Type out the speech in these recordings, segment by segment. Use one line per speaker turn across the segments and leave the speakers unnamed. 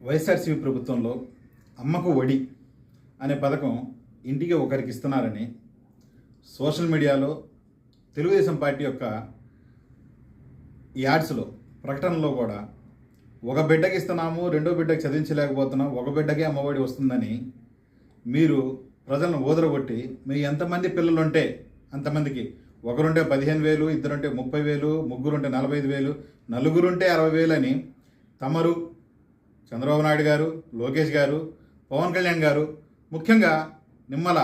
వైఎస్ఆర్సీపీ ప్రభుత్వంలో అమ్మకు వడి అనే పథకం ఇంటికి ఒకరికి ఇస్తున్నారని సోషల్ మీడియాలో తెలుగుదేశం పార్టీ యొక్క యాడ్స్లో ప్రకటనలో కూడా ఒక బిడ్డకి ఇస్తున్నాము రెండో బిడ్డకి చదివించలేకపోతున్నాం ఒక బిడ్డకే అమ్మఒడి వస్తుందని మీరు ప్రజలను ఊదరగొట్టి మీ ఎంతమంది పిల్లలు ఉంటే అంతమందికి ఒకరుంటే పదిహేను వేలు ఇద్దరుంటే ముప్పై వేలు ముగ్గురుంటే నలభై ఐదు వేలు నలుగురుంటే అరవై వేలు అని తమరు చంద్రబాబు నాయుడు గారు లోకేష్ గారు పవన్ కళ్యాణ్ గారు ముఖ్యంగా నిమ్మల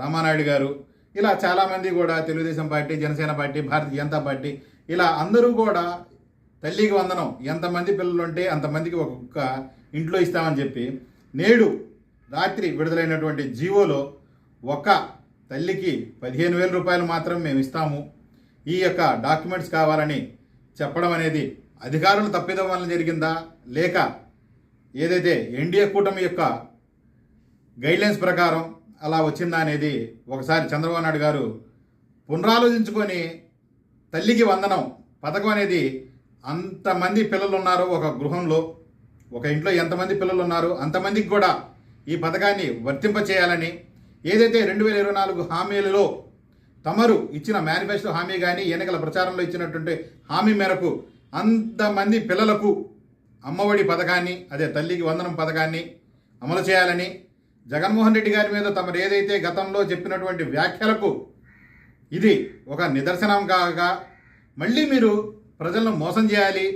రామానాయుడు గారు ఇలా చాలామంది కూడా Telugu Desam party Janasena party Bharatiya Janata party ఇలా అందరూ కూడా తల్లికి వందనం ఎంతమంది పిల్లలు ఉంటే అంతమందికి ఒక్కొక్క ఇంట్లో ఇస్తామని చెప్పి నేడు రాత్రి విడుదలైనటువంటి జీవోలో ఒక తల్లికి పదిహేను వేల రూపాయలు మాత్రం మేము ఇస్తాము. ఈ యొక్క డాక్యుమెంట్స్ కావాలని చెప్పడం అనేది అధికారులు తప్పిదం వల్ల జరిగిందా? లేక ఏదైతే ఎన్డీఏ కూటమి యొక్క గైడ్లైన్స్ ప్రకారం అలా వచ్చిందా అనేది ఒకసారి చంద్రబాబు నాయుడు గారు పునరాలోచించుకొని తల్లికి వందనం పథకం అనేది అంతమంది పిల్లలు ఉన్నారు ఒక గృహంలో ఒక ఇంట్లో ఎంతమంది పిల్లలు ఉన్నారో అంతమందికి కూడా ఈ పథకాన్ని వర్తింపచేయాలని ఏదైతే రెండు వేల ఇరవై నాలుగు హామీలలో తమరు ఇచ్చిన మేనిఫెస్టో హామీ కానీ ఎన్నికల ప్రచారంలో ఇచ్చినటువంటి హామీ మేరకు అంతమంది పిల్లలకు అమ్మఒడి పథకాన్ని అదే తల్లికి వందనం పథకాన్ని అమలు చేయాలని జగన్మోహన్ రెడ్డి గారి మీద తమరు ఏదైతే గతంలో చెప్పినటువంటి వ్యాఖ్యలకు ఇది ఒక నిదర్శనం కాగా మళ్ళీ మీరు ప్రజలను మోసం చేయాలి.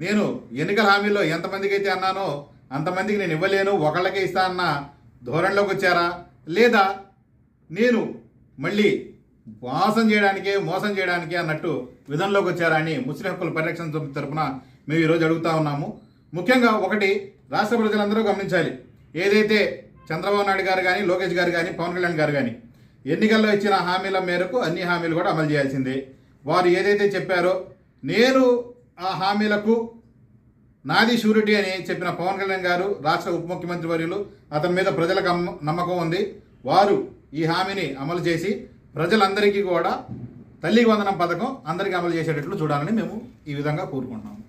నేను ఎన్నికల హామీలో ఎంతమందికి అయితే అన్నానో అంతమందికి నేను ఇవ్వలేను ఒకళ్ళకే ఇస్తా అన్న ధోరణిలోకి వచ్చారా? లేదా నేను మళ్ళీ మోసం చేయడానికే మోసం చేయడానికే అన్నట్టు విధంలోకి వచ్చారా అని ముస్లిం హక్కుల పరిరక్షణ సమితి తరపున మేము ఈరోజు అడుగుతా ఉన్నాము. ముఖ్యంగా ఒకటి రాష్ట్ర ప్రజలందరూ గమనించాలి. ఏదైతే చంద్రబాబు నాయుడు గారు కానీ లోకేష్ గారు కానీ పవన్ కళ్యాణ్ గారు కానీ ఎన్నికల్లో ఇచ్చిన హామీల మేరకు అన్ని హామీలు కూడా అమలు చేయాల్సిందే. వారు ఏదైతే చెప్పారో నేను ఆ హామీలకు నాది షూరిటీ అని చెప్పిన పవన్ కళ్యాణ్ గారు రాష్ట్ర ఉప ముఖ్యమంత్రి వర్యులు అతని మీద ప్రజలకు నమ్మకం ఉంది. వారు ఈ హామీని అమలు చేసి ప్రజలందరికీ కూడా తల్లికి వందనం పథకం అందరికీ అమలు చేసేటట్లు చూడాలని మేము ఈ విధంగా కోరుకుంటున్నాము.